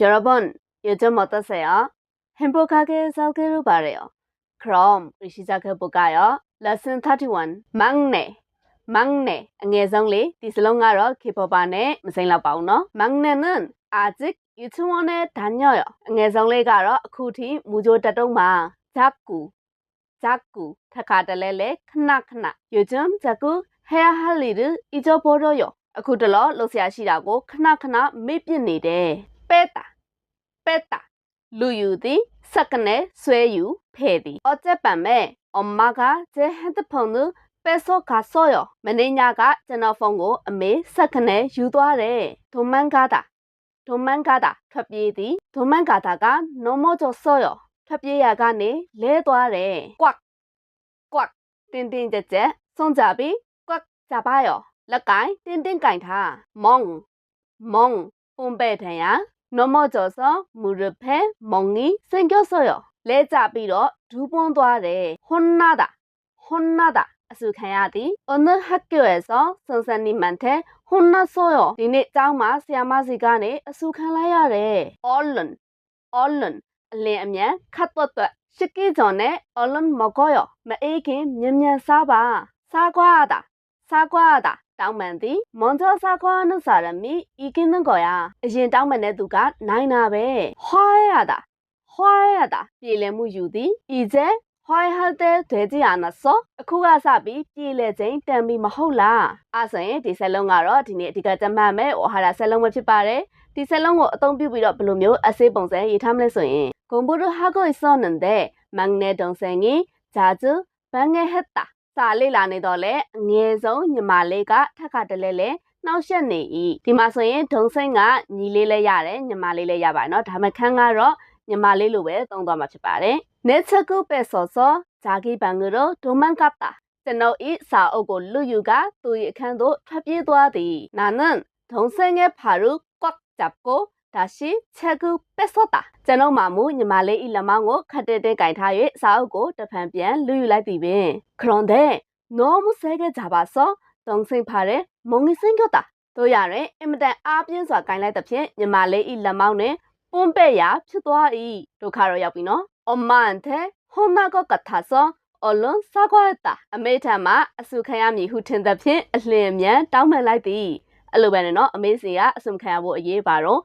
여러분, 요즘 어떠세요? 행복하게 살기를 바래요. 그럼 우리 시작해 볼까요? Lesson 31. 막내. 막내. 안개성리 디슬롱가로 기법안에 무생라바우너. 막내는 아직 유치원에 다녀요. 안개성리가로 쿠티 무조다동마. 자꾸. 자꾸. 타카달레레 크나크나. 요즘 자꾸 해야 할 일을 잊어버려요. အခုတလောလှုပ်ရှားရှိတာကိုခဏခဏမေ့ပြစ်နေတယ် ပဲတာပဲတာလူယူသည်စကနဲဆွဲယူဖဲသည်အကျက်ပံမဲ့အမကဂျဲဟန်တဖုန်နုပဲစောကဆောရမင်းညာကကျွန်တော်ဖုန်းကိုအမေစကနဲယူသွားတယ်ဒုမန်ကတာဒုမန်ကတာထွက်ပြေးသည်ဒုမန်ကတာကနော်မောကျော်ဆောရထွက်ပြေးရကနေလဲသွားတယ်ကွက်ကွက်တင်းတင်းကြက်ကြက်ဆုံးကြပြီကွက်ကြပါရလက်ကင်တင်းတင်းကင်ထားမောင်မောင်ပုံပဲထံရ နမောကျော်စောမူရဖဲမောင်ကြီးစင်ကျော်စောရလဲကြပြီးတော့ဒူးပွန်းသွားတယ်ဟွန်နာတာဟွန်နာတာအစုခံရသည်အနဟက်ကဲဆောစန်စန်နီမန်တဲ့ဟွန်နာဆိုရဒီနေ့ကျောင်းမှာဆရာမစီကနေအစုခံလိုက်ရတယ် all in all in အလင်းအမြန်ခတ်တော့တော့ရှစ်ကီဂျွန်နဲ့ တောင်းပန်သည်မွန်သောစာခွာနုစာရမီဤကင်းနှကောရအရင်တောင်းပန်တဲ့သူကနိုင်တာပဲဟွာရတာဟွာရတာပြည်လည်မှုယူသည်ဤကျဲဟွာဟတ်တဲ့ဒွေကြီးအနာစောအခုကစပြီးပြည်လည်ချင်းတန်ပြီးမဟုတ်လားအဲဆိုရင်ဒီဆက်လုံးကတော့ဒီနေ့အဓိကတမန်မဲ့ဟဟာရဆက်လုံးပဲဖြစ်ပါတယ်ဒီဆက်လုံးကိုအသုံးပြုပြီးတော့ဘယ်လိုမျိုးအစေးပုံစံရေးထားမလဲဆိုရင်ဂွန်ဘူရဟာကိုစောနန်တဲ့မန်နေတုံစင်ကြီးဂျာဇူဘန်ငယ်ဟက်တာ စာလေ့လာနေတော့လေအငယ်ဆုံးညီမလေးကထက်ခါတလဲလဲနှောက်ရက်နေ၏ဒီမှာဆိုရင်ဒုံစိမ့်ကညီလေးလည်းရတယ်ညီမလေးလည်းရပါတယ်เนาะဒါမှခန်းကတော့ညီမလေးလိုပဲသုံးသွားမှာဖြစ်ပါတယ်နေချက်ကုပဲဆောဆောဂျာဂီဘန်ဂရိုဒိုမန်ကတာကျွန်ုပ်ဤစာအုပ်ကိုလူယူကသူ၏အခန်းသို့ထွက်ပြေးသွားသည်နာနန်ဒုံစိမ့်ရဲ့ဖာရုကွက်တပ်ကို ဒါရှိချက်ကူပက်ဆော့တာကျွန်တော်မှမူညီမလေးဤလက်မောင်းကိုခတ်တဲတဲကင်ထား၍စာအုပ်ကိုတဖန်ပြန်လူယူလိုက်ပြီပင်ခရွန်တဲ့နော်မဆဲခဲ့ကြပါစောတုံစင်ဖာတဲ့မုံငင်းစင်ကြတာတို့ရရင်အင်မတန်အားပြင်းစွာကင်လိုက်သဖြင့်ညီမလေးဤလက်မောင်းနဲ့ပွန့်ပဲ့ရာဖြစ်သွား၏ဒုက္ခတော့ရောက်ပြီနော်အမန်တဲ့ဟွန်နာကကထာဆောအလုံးစားခွာတာအမေထံမှအစုခံရမည်ဟုထင်သဖြင့်အလျင်မြန်တောင်းပန်လိုက်သည်အဲ့လိုပဲနော်အမေစီကအစုခံရဖို့အရေးပါတော့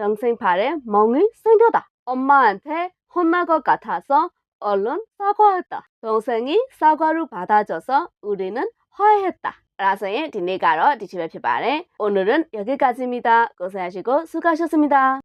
정승팔의 멍이 생겨다. 엄마한테 혼날 것 같아서 얼른 사과했다. 동생이 사과를 받아줘서 우리는 화해했다. 라서의 디니가로 디시베 피발에 오늘은 여기까지입니다. 고생하시고 수고하셨습니다.